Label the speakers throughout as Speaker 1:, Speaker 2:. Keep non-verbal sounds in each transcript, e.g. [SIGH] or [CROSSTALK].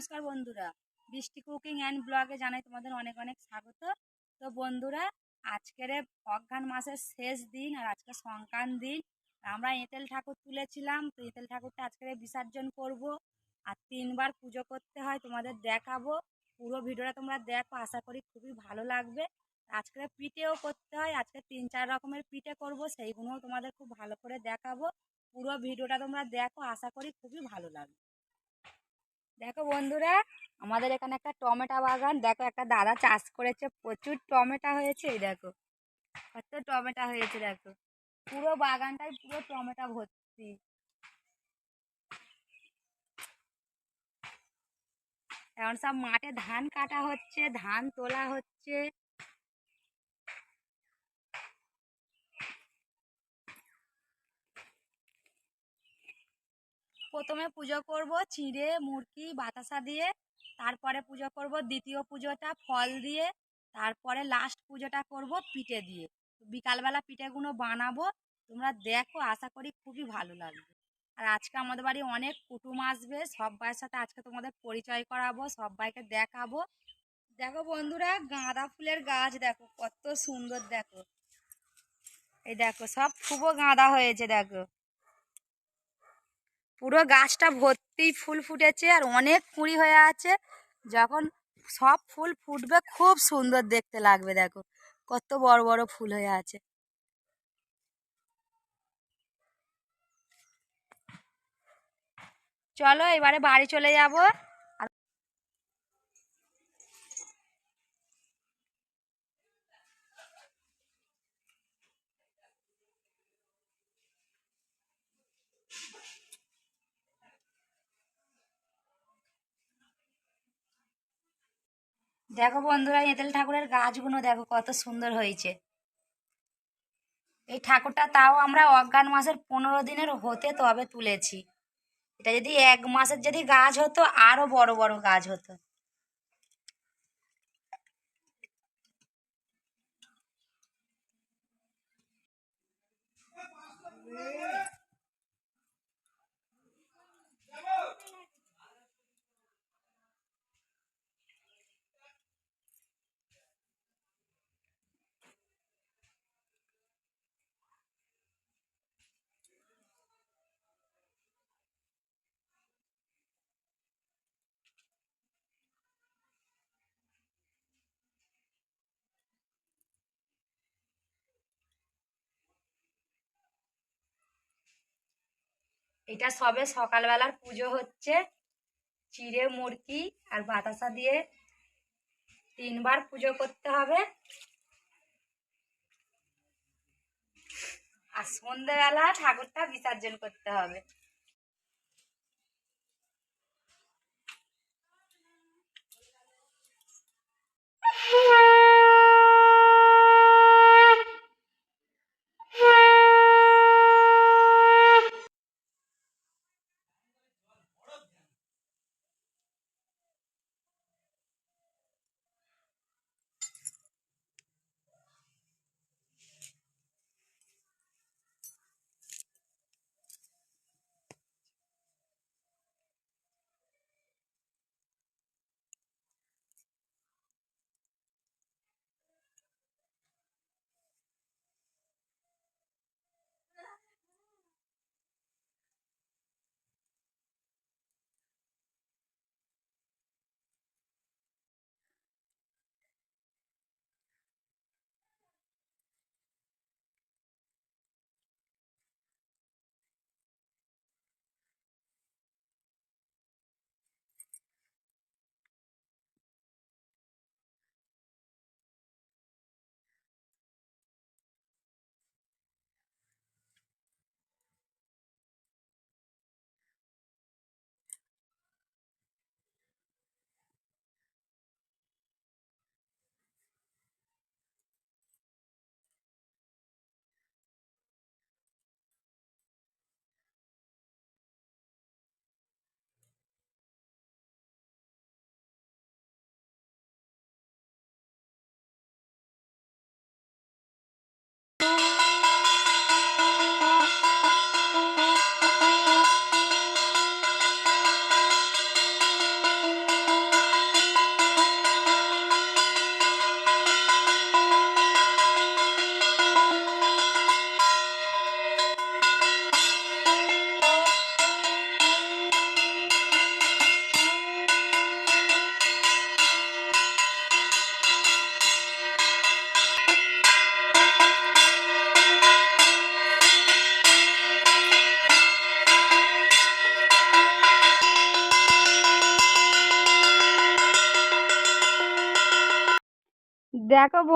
Speaker 1: নমস্কার বন্ধুরা। বৃষ্টি কুকিং অ্যান্ড ব্লগে জানাই তোমাদের অনেক অনেক স্বাগত। তো বন্ধুরা, আজকের অজ্ঞান মাসের শেষ দিন আর আজকে সংক্রান্ত দিন। আমরা এঁতেল ঠাকুর তুলেছিলাম, তো এঁতেল ঠাকুরটা আজকে বিসর্জন করব আর তিনবার পুজো করতে হয়, তোমাদের দেখাবো। পুরো ভিডিওটা তোমরা দেখো, আশা করি খুবই ভালো লাগবে। আজকে পিঠেও করতে হয়, আজকে তিন চার রকমের পিঠে করব, সেইগুলোও তোমাদের খুব ভালো করে দেখাবো। পুরো ভিডিওটা তোমরা দেখো, আশা করি খুবই ভালো লাগবে। দেখো বন্ধুরা, আমাদের এখানে একটা টমেটো বাগান। দেখো, একটা দাদা চাষ করেছে, প্রচুর টমেটো হয়েছে, এই দেখো। কত টমেটো হয়েছে, দেখো। পুরো বাগানটাই পুরো টমেটো ভর্তি। এখন সব মাঠে ধান কাটা হচ্ছে, ধান তোলা হচ্ছে। প্রথমে পুজো করব চিড়ে মুরগি বাতাসা দিয়ে, তারপরে পুজো করব দ্বিতীয় পুজোটা ফল দিয়ে, তারপরে লাস্ট পুজোটা করব পিঠে দিয়ে। বিকালবেলা পিঠেগুলো বানাবো, তোমরা দেখো, আশা করি খুবই ভালো লাগবে। আর আজকে আমাদের বাড়ি অনেক কুটুম আসবে সবাইয়ের সাথে আজকে তোমাদের পরিচয় করাবো সবাইকে দেখাবো। দেখো বন্ধুরা, গাঁদা ফুলের গাছ, দেখো কত সুন্দর, দেখো। এই দেখো, সব খুবও গাঁদা হয়েছে, দেখো। পুরো গাছটা ভর্তি ফুল ফুটেছে আর অনেক কুঁড়ি হয়ে আছে। যখন সব ফুল ফুটবে খুব সুন্দর দেখতে লাগবে, দেখো। কত বড় বড় ফুল হয়ে আছে। চলো এবারে বাড়ি চলে যাব আর দেখো বন্ধুরা এঁতেল ঠাকুরের গাছগুলো দেখো কত সুন্দর হয়েছে। এই ঠাকুরটা তাও আমরা অজ্ঞান মাসের পনেরো দিনের হতে তবে তুলেছি। এটা যদি এক মাসের যদি গাছ হতো, আরও বড় বড় গাছ হতো। এটা সবে সকালবেলার পুজো হচ্ছে। চিড়ে মুরগি আর বাতাসা দিয়ে তিনবার পুজো করতে হবে। আর সন্ধ্যেবেলা ঠাকুরটা বিসর্জন করতে হবে।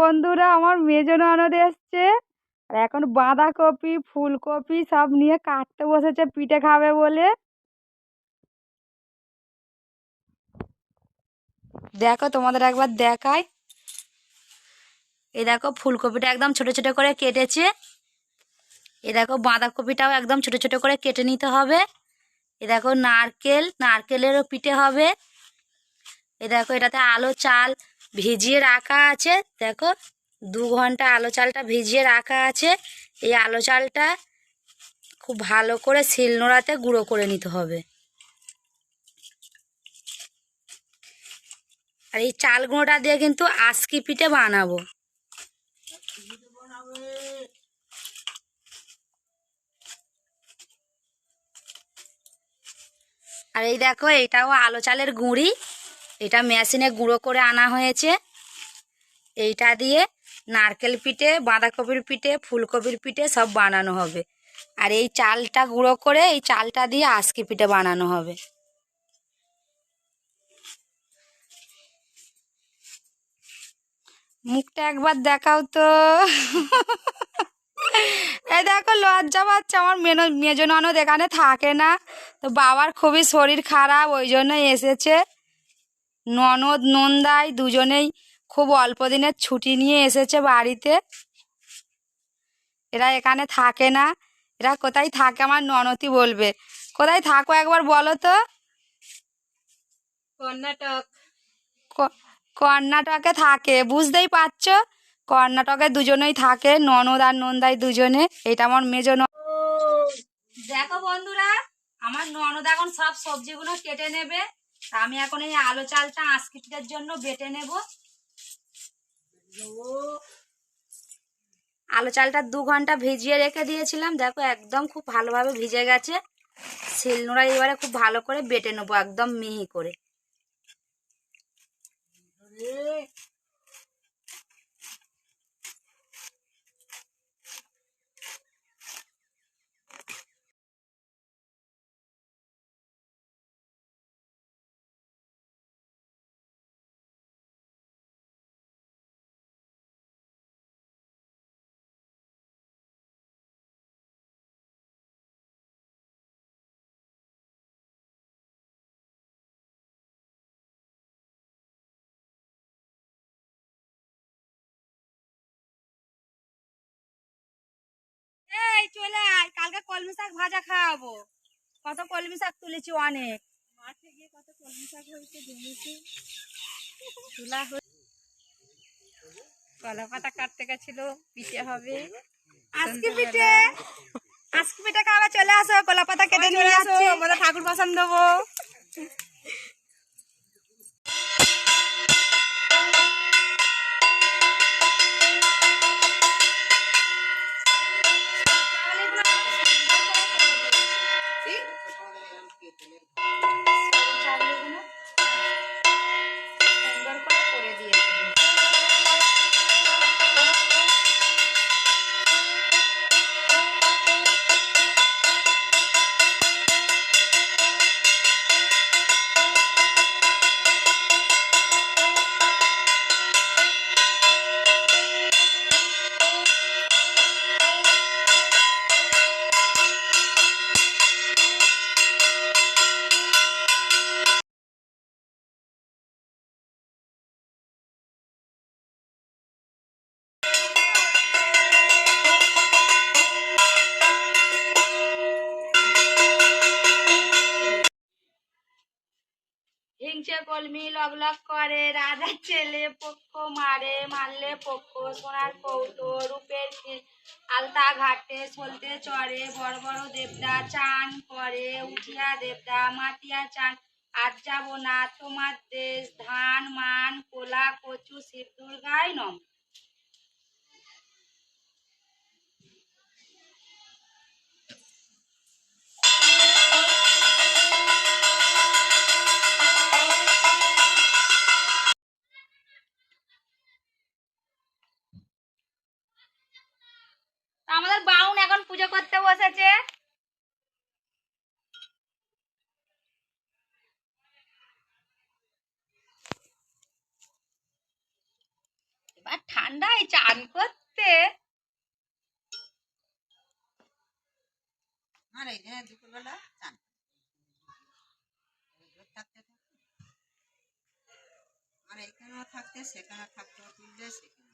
Speaker 1: বন্ধুরা, আমার মেজো ননদ এসছে। আর এখন বাঁধাকপি, ফুলকপি সব নিয়ে কাটতে বসেছে, পিঠে খাবে বলে। দেখো, তোমাদের একবার দেখাই। এই দেখো, ফুলকপিটা একদম ছোট ছোট করে কেটেছে। এ দেখো, বাঁধাকপিটাও একদম ছোট ছোট করে কেটে নিতে হবে। এ দেখো, নারকেল, নারকেলেরও পিঠে হবে। এ দেখো, এটাতে আলো, চাল ভিজিয়ে রাখা আছে। দেখো, দু ঘণ্টা আলো চালটা ভিজিয়ে রাখা আছে। এই আলো চালটা খুব ভালো করে শিলনোড়াতে গুঁড়ো করে নিতে হবে। আর এই চাল গুঁড়োটা দিয়ে কিন্তু আজকি পিঠে বানাবো। আর এই দেখো, এটাও আলো চালের গুঁড়ি। এটা মেশিনে গুঁড়ো করে আনা হয়েছে। এইটা দিয়ে নারকেল পিঠে, বাঁধাকপির পিঠে, ফুলকপির পিঠে সব বানানো হবে। আর এই চালটা গুঁড়ো করে এই চালটা দিয়ে আজকে পিঠে বানানো হবে। মুখটা একবার দেখাও তো। এই দেখো, লজ্জা পাচ্ছে আমার মেনো, মেজো এখানে থাকে না। তো বাবার খুবই শরীর খারাপ, ওই জন্যই এসেছে। ননদ নন্দাই দুজনেই খুব অল্প দিনের ছুটি নিয়ে এসেছে বাড়িতে। এরা এখানে থাকে না। এরা কোথায় থাকে আমার ননতি বলবে। কোথায় থাকো একবার বলো তো।
Speaker 2: কর্ণাটক।
Speaker 1: কর্ণাটকে থাকে বুঝতেই পারছ? কর্ণাটকে দুজনেই থাকে ননদ আর নন্দাই দুজনে। এটা আমার মেজো ন- দেখো বন্ধুরা আমার ননদ এখন সব সবজিগুলো কেটে নেবে। তা আমি এখন এই আলো চালটা আঁচকিটার জন্য বেটে নেব। আলো চালটা দু ঘণ্টা ভিজিয়ে রেখে দিয়েছিলাম। দেখো একদম খুব ভালোভাবে ভিজে গেছে। শিলনোড়া এবারে খুব ভালো করে বেটে নেব, একদম মিহি করে। এই চলে আয়। কালকে কলমি শাক ভাজা খাওয়াবো। কত কলমি শাক তুলেছি অনেক।
Speaker 2: মাঠে গিয়ে কত কলমি শাক হয়েছে জমিতে
Speaker 1: তুলা
Speaker 2: কলা পাতা কাটতে গেছিল পিঠে হবে।
Speaker 1: আজকে পিঠে? আজকে পিঠে খাওয়া চলে আসো কলা পাতা কেটে নিয়ে যাচ্ছি
Speaker 2: আমরা ঠাকুর বাসন দেবো।
Speaker 1: রাজার ছেলে পক্ষ, মারে মারলে পক্ষ, সোনার কৌটো রূপের আলতা ঘাটে চলতে চড়ে, বড় বড় দেবদা চান করে, উঠিয়া দেবদা মাতিয়া চান। আর যাব না তোমার দেশ, ধান, মান, কোলা, কচু শিব দুর্গায় নম। আমাদের বাউন এখন পুজো করতে বসেছে। এবার ঠান্ডায় চান করতে।
Speaker 3: আর এই থাকতে আর থাকতে তুললে সেখানে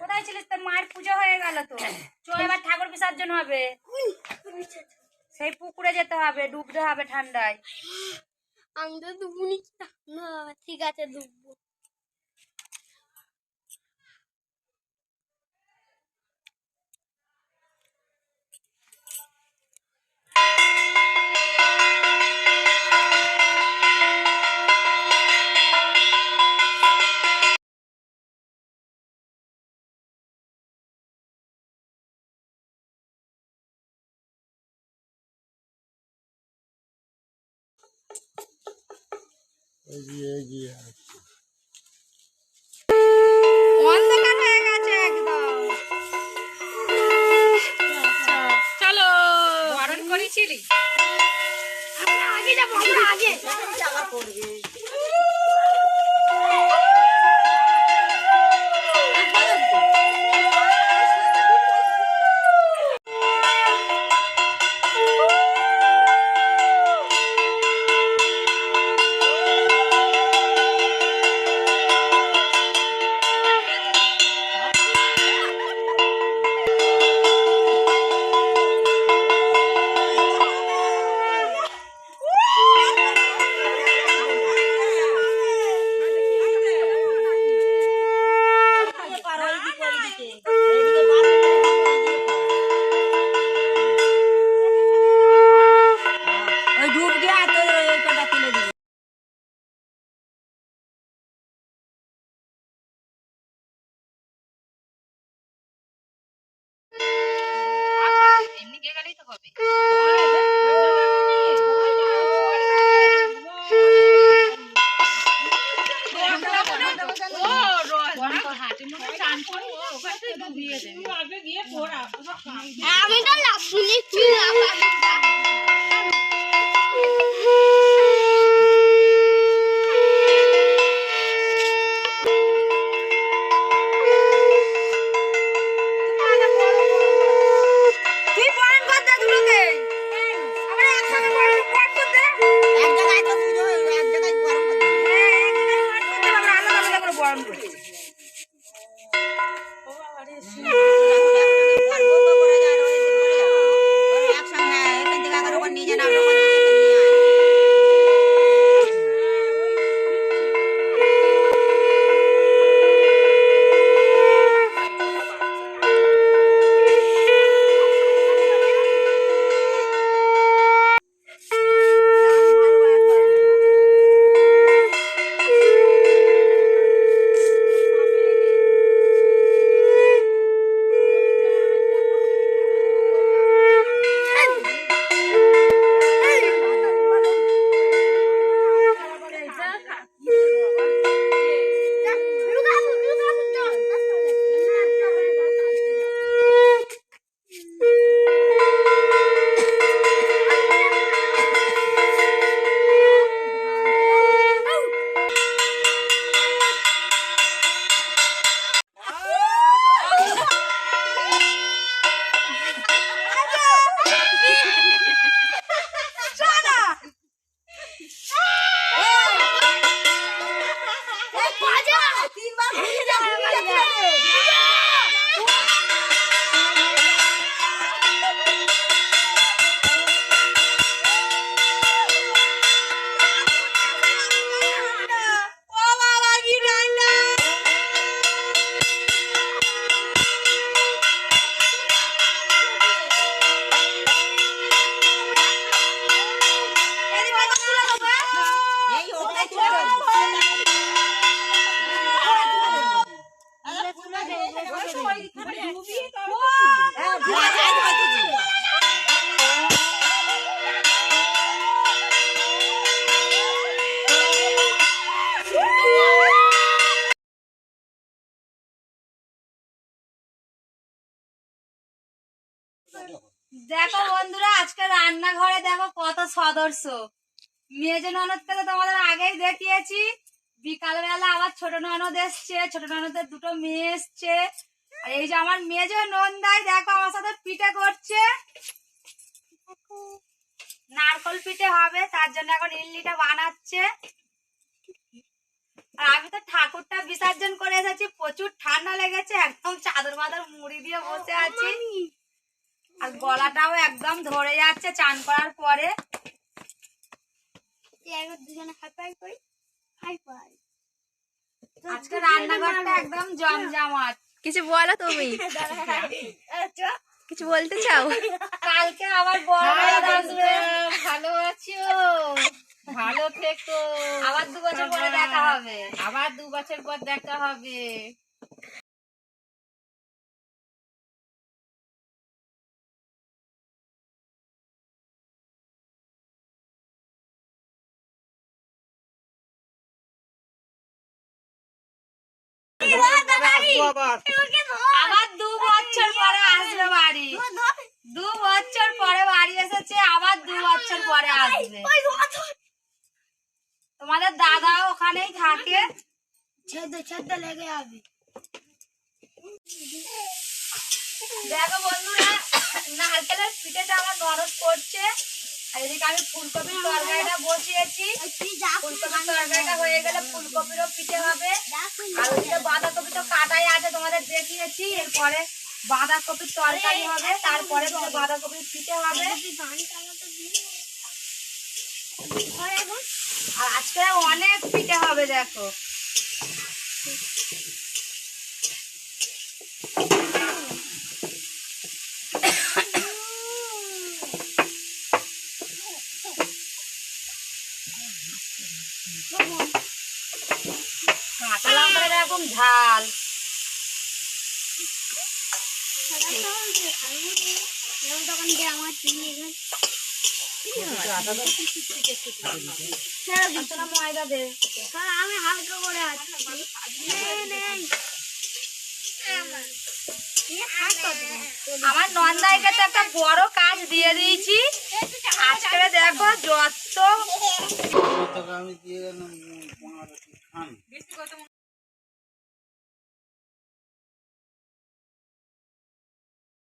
Speaker 1: কোথায় ছিলিস? তোর মায়ের পুজো হয়ে গেল তো। চল এবার ঠাকুর বিসর্জন হবে। সেই পুকুরে যেতে হবে, ডুবতে হবে ঠান্ডায়।
Speaker 4: আমি তো ডুবুনি না ঠিক আছে, ডুববো।
Speaker 2: একদম। চলো বারণ করেছিলি
Speaker 4: আমরা আগে যাব আমরা আগে।
Speaker 3: যাওয়া করবে
Speaker 4: আমি তো লাভ শুনেছি।
Speaker 1: দেখো বন্ধুরা, আজকে রান্নাঘরে দেখো কত সদস্য। মেজ ননদকে তো তোমাদের আগেই দেখিয়েছি, বিকালবেলা আবার ছোট ননদ এসছে, ছোট ননদের দুটো মেয়ে এসছে। আর এই যে আমার মেজ নন্দাই, দেখো আমার সাথে পিঠে করছে। নারকল পিঠে হবে, তার জন্য এখন ইডলিটা বানাচ্ছে। আর আমি তো ঠাকুরটা বিসর্জন করে এসেছি, প্রচুর ঠান্ডা লেগেছে, একদম চাদর মাদর মুড়ি দিয়ে বসে আছি। আর গলাটাও একদম ধরে যাচ্ছে চান করার পরে। আজকে রান্নাঘরটা একদম জমজমাট।
Speaker 2: কিছু বলো তুমি। [LAUGHS] কিছু বলতে চাও?
Speaker 1: কালকে আবার বড় আসবে।
Speaker 2: ভালো আছো? ভালো থেকো।
Speaker 1: আবার দু বছর পরে দেখা হবে।
Speaker 2: আবার দু বছর পর দেখা হবে।
Speaker 1: আবার দু বছর পরে আসবে বাড়ি। দু বছর পরে বাড়ি এসেছে আবার দু বছর পরে আসবে। তোমাদের দাদাও ওখানেই থাকে।
Speaker 4: ছেদে ছেদে লেগে যাবে।
Speaker 1: দেখো বন্ধুরা নারকেলের পিঠেটা আমার নরদ করছে। আর এদিকে আমি ফুলকপির তরকারিটা বসিয়েছি। ফুলকপির তরকারিটা হয়ে গেলে ফুলকপিরও পিঠে হবে। আর ওদিকে বাঁধাকপি তো কাটাই আছে তোমাদের দেখিয়েছি। এরপরে বাঁধাকপির তরকারি হবে। তারপরে তোমার বাঁধাকপির পিঠে হবে। আর আজকে অনেক পিঠে হবে দেখো। এরকম ঝাল।
Speaker 4: আমি হালকা করে?
Speaker 1: আমার নন্দাইকে তো একটা বড় কাজ দিয়ে দিয়েছি। আজকে দেখো যত
Speaker 5: আমি দিয়ে গেলাম